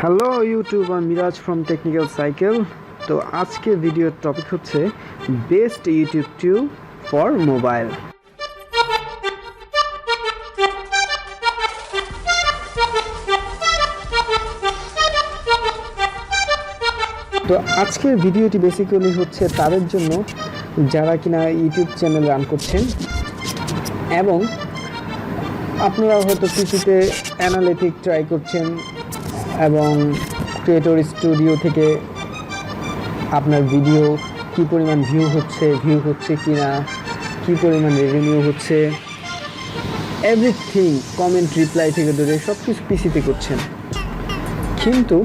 Hello YouTube আমি Miraj from technical cycle তো আজকের ভিডিওর টপিক হচ্ছে best YouTube tube for mobile তো আজকের ভিডিওটি বেসিক্যালি হচ্ছে তাদের জন্য যারা কিনা ইউটিউব চ্যানেল রান করছেন এবং আপনারা হয়তো পিসিতে অ্যানালিটিক ট্রাই করছেন এবং ক্রিয়েটর স্টুডিও থেকে আপনার ভিডিও কি পরিমাণ ভিউ হচ্ছে ভিউ হচ্ছে কি না কী পরিমাণ রেভিনিউ হচ্ছে এভরিথিং কমেন্ট রিপ্লাই থেকে ধরে সব কিছু পিসিতে করছেন। কিন্তু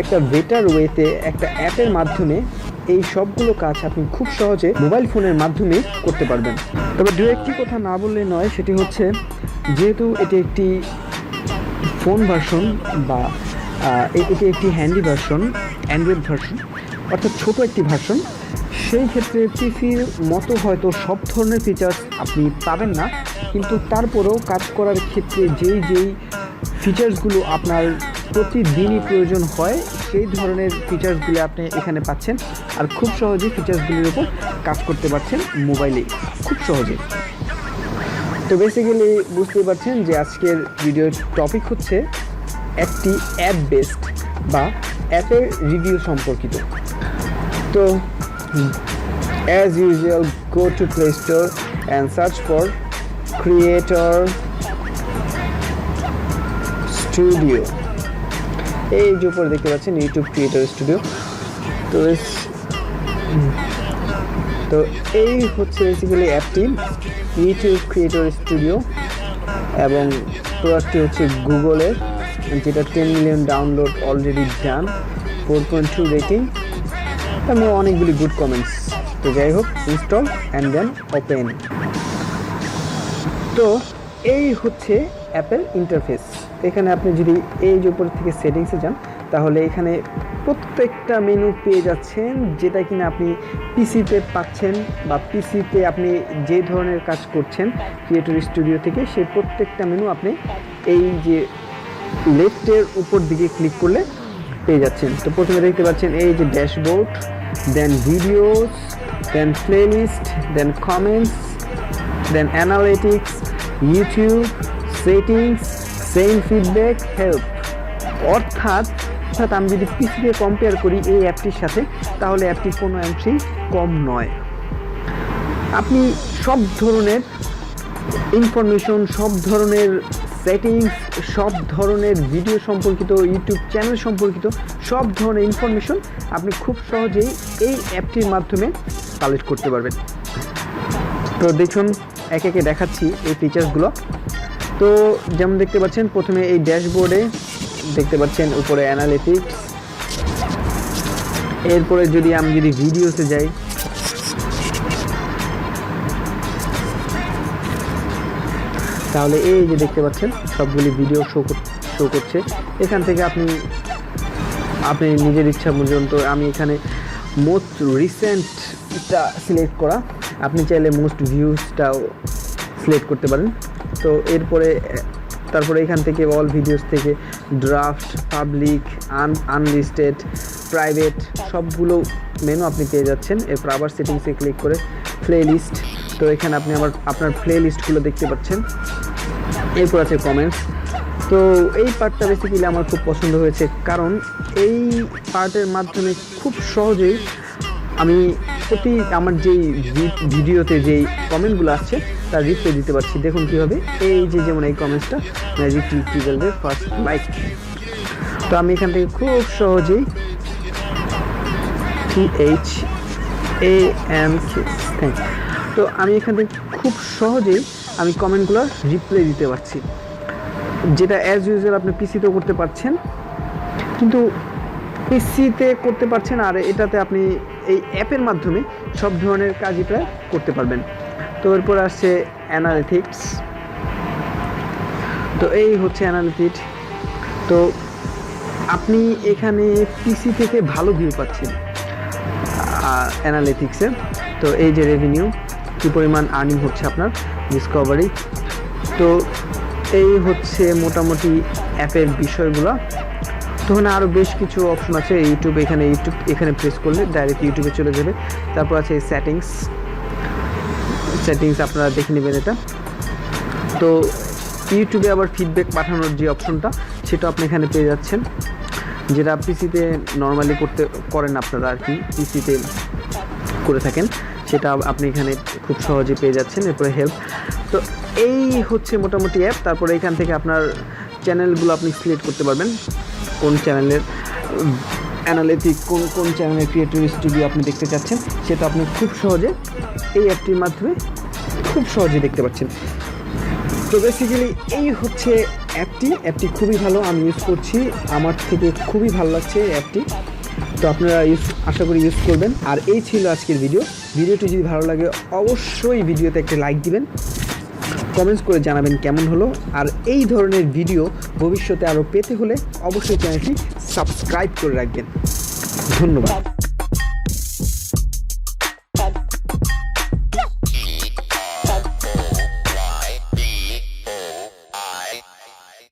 একটা বেটার ওয়েতে একটা অ্যাপের মাধ্যমে এই সবগুলো কাজ আপনি খুব সহজে মোবাইল ফোনের মাধ্যমে করতে পারবেন। তবে দু একটি কথা না বললে নয়, সেটি হচ্ছে যেহেতু এটি একটি ফোন ভার্সন বা এটি একটি হ্যান্ডি ভার্সন অ্যান্ড্রয়েড ভার্সন অর্থাৎ ছোট একটি ভার্সন সেই ক্ষেত্রে পিসির মতো হয়তো সব ধরনের ফিচার্স আপনি পাবেন না, কিন্তু তারপরেও কাজ করার ক্ষেত্রে যেই যেই ফিচার্সগুলো আপনার প্রতিদিনই প্রয়োজন হয়, সেই ধরনের ফিচার্সগুলো আপনি এখানে পাচ্ছেন। আর খুব সহজেই ফিচার্সগুলির উপর কাজ করতে পারছেন মোবাইলে খুব সহজে। তো বেসিক্যালি বুঝতে পারছেন যে আজকের ভিডিওর টপিক হচ্ছে একটি অ্যাপ বেসড বা অ্যাপের রিভিউ সম্পর্কিত। তো as usual go to play store and search for creator studio এই যে উপরে দেখতে পাচ্ছেন ইউটিউব ক্রিয়েটর স্টুডিও তো তো এই হচ্ছে বেসিক্যালি অ্যাপটি ইউটিউব ক্রিয়েটর স্টুডিও এবং প্রোডাক্টটি হচ্ছে গুগলের যেটা ten million download already done four point two rating এবং অনেকগুলি গুড কমেন্টস তো যাই হোক ইনস্টল অ্যান্ড দেন ওপেন তো এই হচ্ছে অ্যাপেল ইন্টারফেস এখানে আপনি যদি এই যে উপর থেকে সেটিংসে যান, তাহলে এখানে প্রত্যেকটা মেনু পেয়ে যাচ্ছেন, যেটা কিনা আপনি পিসিতে পাচ্ছেন বা পিসিতে আপনি যে ধরনের কাজ করছেন ক্রিয়েটর স্টুডিও থেকে সেই প্রত্যেকটা মেনু আপনি এই যে লেফটের উপর দিকে ক্লিক করলে পেয়ে যাচ্ছেন। তো প্রথমে দেখতে পাচ্ছেন এই যে dashboard then videos then playlist then comments then analytics YouTube settings same feedback help অর্থাৎ অর্থাৎ আমি যদি পিসিকে কম্পেয়ার করি এই অ্যাপটির সাথে, তাহলে অ্যাপটি কোনো অংশেই কম নয়। আপনি সব ধরনের ইনফরমেশন সব ধরনের সেটিংস, সব ধরনের ভিডিও সম্পর্কিত, ইউটিউব চ্যানেল সম্পর্কিত, সব ধরনের ইনফরমেশন আপনি খুব সহজেই এই অ্যাপটির মাধ্যমে কালেক্ট করতে পারবেন। তো দেখুন, এক একে দেখাচ্ছি এই ফিচার্সগুলো তো যেমন দেখতে পাচ্ছেন, প্রথমে এই ড্যাশবোর্ডে দেখতে পাচ্ছেন উপরে অ্যানালিটিক্স এরপরে যদি আমি যদি ভিডিওতে যাই তাহলে এই যে দেখতে পাচ্ছেন, সবগুলি ভিডিও শো শো করছে। এখান থেকে আপনি আপনি নিজের ইচ্ছা পর্যন্ত, আমি এখানে মোস্ট রিসেন্টটা সিলেক্ট করা। আপনি চাইলে মোস্ট ভিউজটাও সিলেক্ট করতে পারেন। তো এরপরে, তারপরে এখান থেকে অল ভিডিওস থেকে draft public un unlisted private সবগুলো মেনু আপনি পেয়ে যাচ্ছেন। এরপর আবার সেটিংসে ক্লিক করে প্লে লিস্ট তো এখানে আপনি আবার আপনার প্লে লিস্টগুলো দেখতে পাচ্ছেন। এরপর আছে কমেন্টস তো এই পার্টটা বেসিক্যালি আমার খুব পছন্দ হয়েছে, কারণ এই পার্টের মাধ্যমে খুব সহজেই আমি প্রতি আমার যেই ভিডিওতে যেই কমেন্টগুলো আসছে, তার রিপ্লাই দিতে পারছি। দেখুন কীভাবে। এই যে যেমন এই কমেন্টসটা ম্যাজিক টিউটোরিয়ালের ফার্স্ট লাইক তো আমি এখান থেকে খুব সহজেই এইচ এ এম থ্যাংক তো আমি এখান থেকে খুব সহজেই আমি কমেন্টগুলো রিপ্লাই দিতে পারছি। যেটা অ্যাজ ইউজুয়াল আপনি পিসিতেও করতে পারছেন, কিন্তু পিসিতে করতে পারছেন আর এটাতে আপনি এই অ্যাপের মাধ্যমে সব ধরনের কাজই প্রায় করতে পারবেন। তো এরপর আসছে অ্যানালিটিক্স তো এই হচ্ছে অ্যানালিটিক্স তো আপনি এখানে পিসি থেকে ভালো ভিউ পাচ্ছেন অ্যানালিটিক্সে তো এই যে রেভিনিউ কী পরিমাণ আর্নিং হচ্ছে আপনার ডিসকভারি তো এই হচ্ছে মোটামুটি অ্যাপের বিষয়গুলো। তো ওখানে আরও বেশ কিছু অপশন আছে। ইউটিউব এখানে ইউটিউব এখানে প্রেস করলে ডাইরেক্ট ইউটিউবে চলে যাবে। তারপর আছে সেটিংস সেটিংস আপনারা দেখে নেবেন এটা। তো ইউটিউবে আবার ফিডব্যাক পাঠানোর যে অপশনটা সেটা আপনি এখানে পেয়ে যাচ্ছেন। যেটা পিসিতে নর্মালি করতে, করেন আপনারা আর কি। পিসিতে করে থাকেন। সেটা আপনি এখানে খুব সহজে পেয়ে যাচ্ছেন, এরপরে হেল্প তো এই হচ্ছে মোটামুটি অ্যাপ তারপরে এখান থেকে আপনার চ্যানেলগুলো আপনি সিলেক্ট করতে পারবেন। কোন চ্যানেলের অ্যানালিটিক কোন কোন চ্যানেলের ক্রিয়েটিভ স্টুডিও আপনি দেখতে চাচ্ছেন, সেটা আপনি খুব সহজে এই অ্যাপটির মাধ্যমে খুব সহজে দেখতে পাচ্ছেন। তো বেসিক্যালি এই হচ্ছে অ্যাপটি অ্যাপটি খুবই ভালো, আমি ইউজ করছি। আমার থেকে খুবই ভালো লাগছে এই অ্যাপটি তো আপনারা ইউজ আশা করি ইউজ করবেন। আর এই ছিল আজকের ভিডিও ভিডিওটি যদি ভালো লাগে, অবশ্যই ভিডিওতে একটা লাইক দিবেন। কমেন্টস করে জানাবেন কেমন হলো। আর এই ধরনের ভিডিও ভবিষ্যতে আরও পেতে হলে অবশ্যই চ্যানেলটি সাবস্ক্রাইব করে রাখবেন। ধন্যবাদ।